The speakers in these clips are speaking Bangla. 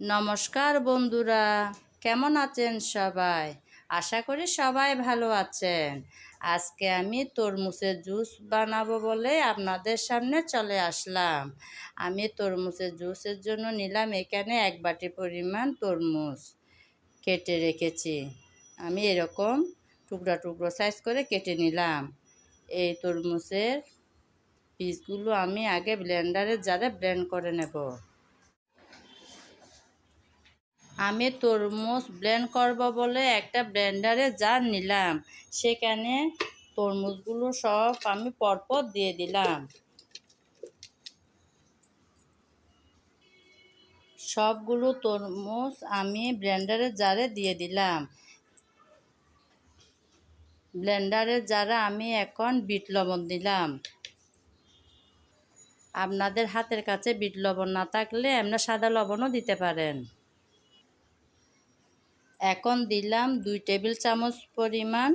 নমস্কার বন্ধুরা, কেমন আছেন সবাই? আশা করি সবাই ভালো আছেন। আজকে আমি তরমুজের জুস বানাবো বলে আপনাদের সামনে চলে আসলাম। আমি তরমুজের জুসের জন্য নিলাম এখানে এক বাটি পরিমাণ তরমুজ কেটে রেখেছি। আমি এরকম টুকরা টুকরো সাইজ করে কেটে নিলাম। এই তরমুজের পিসগুলো আমি আগে ব্লেন্ডারে জারে ব্লেন্ড করে নেব। আমি তরমুজ ব্লেন্ড করব বলে একটা ব্লেন্ডারে জার নিলাম। সেখানে তরমুজগুলো সব আমি পরপর দিয়ে দিলাম। সবগুলো তরমুজ আমি ব্লেন্ডারের জারে দিয়ে দিলাম। ব্লেন্ডারের জারে আমি এখন বিট লবণ দিলাম। আপনাদের হাতের কাছে বিট লবণ না থাকলে এমনি সাদা লবণও দিতে পারেন। এখন দিলাম দুই টেবিল চামচ পরিমাণ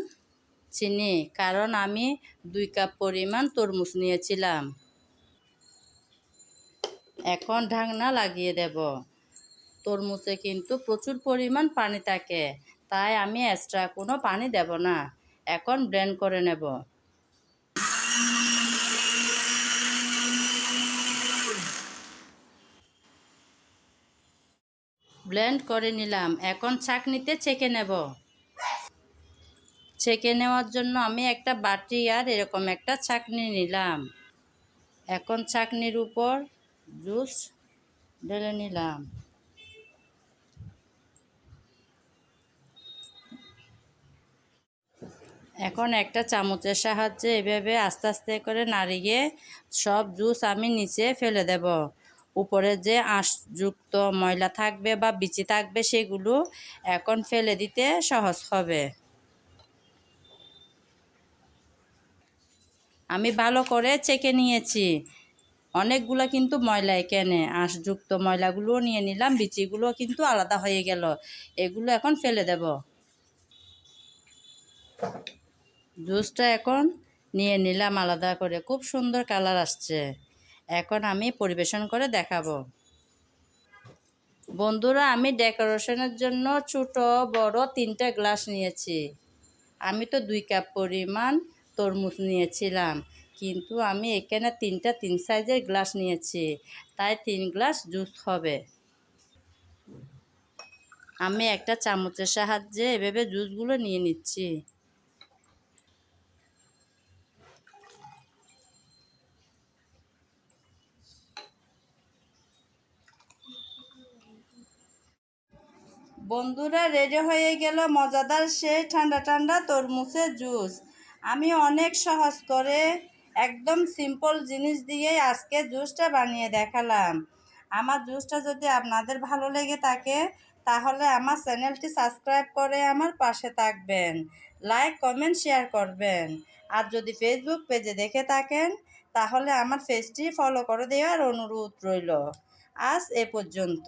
চিনি, কারণ আমি দুই কাপ পরিমাণ তরমুজ নিয়েছিলাম। এখন ঢাকনা লাগিয়ে দেব। তরমুজে কিন্তু প্রচুর পরিমাণ পানি থাকে, তাই আমি এক্সট্রা কোনো পানি দেব না। এখন ব্লেন্ড করে নেব। ব্লেন্ড করে নিলাম। এখন ছাঁকনিতে ছেঁকে নেব। ছেঁকে নেওয়ার জন্য আমি একটা বাটি আর এরকম একটা ছাঁকনি নিলাম। এখন ছাঁকনির উপর জুস ঢেলে নিলাম। এখন একটা চামচের সাহায্যে এভাবে আস্তে আস্তে করে নাড়িয়ে সব জুস আমি নিচে ফেলে দেব। উপরে যে আঁশযুক্ত ময়লা থাকবে বা বিচি থাকবে সেগুলো এখন ফেলে দিতে সহজ হবে। আমি ভালো করে চেকে নিয়েছি। অনেকগুলো কিন্তু ময়লা কেনে আঁশযুক্ত ময়লাগুলোও নিয়ে নিলাম, বিচিগুলো কিন্তু আলাদা হয়ে গেল। এগুলো এখন ফেলে দেব। জুসটা এখন নিয়ে নিলাম আলাদা করে, খুব সুন্দর কালার আসছে। এখন আমি পরিবেশন করে দেখাবো। বন্ধুরা, আমি ডেকোরেশনের জন্য ছোটো, বড় তিনটা গ্লাস নিয়েছি। আমি তো দুই কাপ পরিমাণ তরমুজ নিয়েছিলাম, কিন্তু আমি এখানে তিনটা তিন সাইজের গ্লাস নিয়েছি, তাই তিন গ্লাস জুস হবে। আমি একটা চামচের সাহায্যে এভাবে জুসগুলো নিয়ে নিচ্ছি। বন্ধুরা রেডি হয়ে গেল মজাদার সেই ঠান্ডা ঠান্ডা তরমুজের জুস। আমি অনেক সহজ করে একদম সিম্পল জিনিস দিয়েই আজকে জুসটা বানিয়ে দেখালাম। আমার জুসটা যদি আপনাদের ভালো লেগে থাকে, তাহলে আমার চ্যানেলটি সাবস্ক্রাইব করে আমার পাশে থাকবেন। লাইক, কমেন্ট, শেয়ার করবেন। আর যদি ফেসবুক পেজে দেখে থাকেন, তাহলে আমার পেজটি ফলো করে দেওয়ার অনুরোধ রইল। আজ এ পর্যন্ত।